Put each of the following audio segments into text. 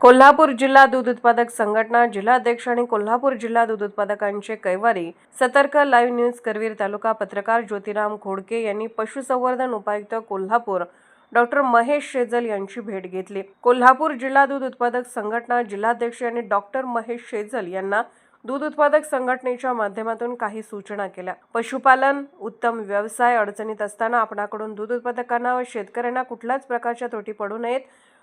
कोल्हापूर जिल्हा दूध उत्पादक संघटना जिल्हाध्यक्ष आणि कोल्हापूर जिल्हा दूध उत्पादकांचे कैवारी सतर्क लाईव्ह न्यूज करवीर तालुका पत्रकार ज्योतिराम खोडके यांनी पशुसंवर्धन उपायुक्त कोल्हापूर डॉक्टर महेश शेजल यांची भेट घेतली. कोल्हापूर जिल्हा दूध उत्पादक संघटना जिल्हाध्यक्ष आणि डॉक्टर महेश शेजल यांना दूध उत्पादक संघटनेच्या माध्यमातून काही सूचना केल्या. पशुपालन उत्तम व्यवसाय अडचणीत असताना आपणाकडून दूध उत्पादकांना व शेतकऱ्यांना कुठल्याच प्रकारच्या त्रुटी पडू नयेत.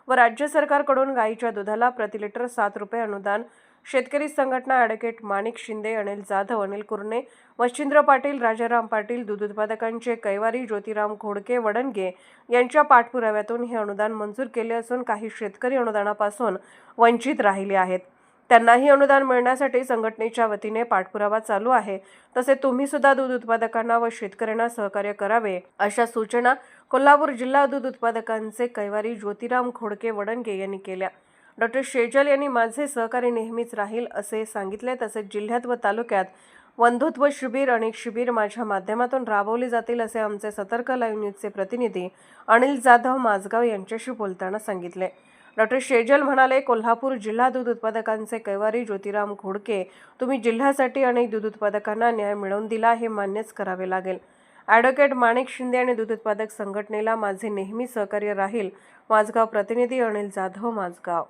व राज्य सरकारकडून गायीच्या दुधाला प्रति लिटर सात रुपये अनुदान. शेतकरी संघटना ॲडव्होकेट माणिक शिंदे अनिल जाधव अनिल कुर्णे मच्छिंद्र पाटील राजाराम पाटील दूध उत्पादकांचे कैवारी ज्योतिराम घोडके वडणगे यांच्या पाठपुराव्यातून हे अनुदान मंजूर केले असून काही शेतकरी अनुदानापासून वंचित राहिले आहेत. त्यांनाही अनुदान मिळण्यासाठी संघटनेच्या वतीने पाठपुरावा चालू आहे. तसे तुम्ही सुद्धा दूध उत्पादकांना व शेतकऱ्यांना सहकार्य करावे अशा सूचना कोल्हापूर जिल्हा दूध उत्पादकांचे कैवारी ज्योतिराम खोडके वडणगे यांनी केल्या. डॉक्टर शेजल यांनी माझे सहकारी नेहमीच राहील असे सांगितले तसेच जिल्ह्यात व तालुक्यात बंधुत्व शिबिर अनेक शिबिर माझ्या माध्यमातून राबवली जातील असे आमचे सतर्क लाईव्ह न्यूजचे प्रतिनिधी अनिल जाधव माझगाव यांच्याशी बोलताना सांगितले. डॉक्टर शेजल म्हणाले कोल्हापूर जिल्हा दूध उत्पादकांचे कैवारी ज्योतिराम घोडके तुम्ही जिल्ह्यासाठी अनेक दूध उत्पादकांना न्याय मिळवून दिला हे मान्यच करावे लागेल. ॲडव्होकेट माणिक शिंदे आणि दूध उत्पादक संघटनेला माझे नेहमी सहकार्य राहील. माझगाव प्रतिनिधी अनिल जाधव माझगाव.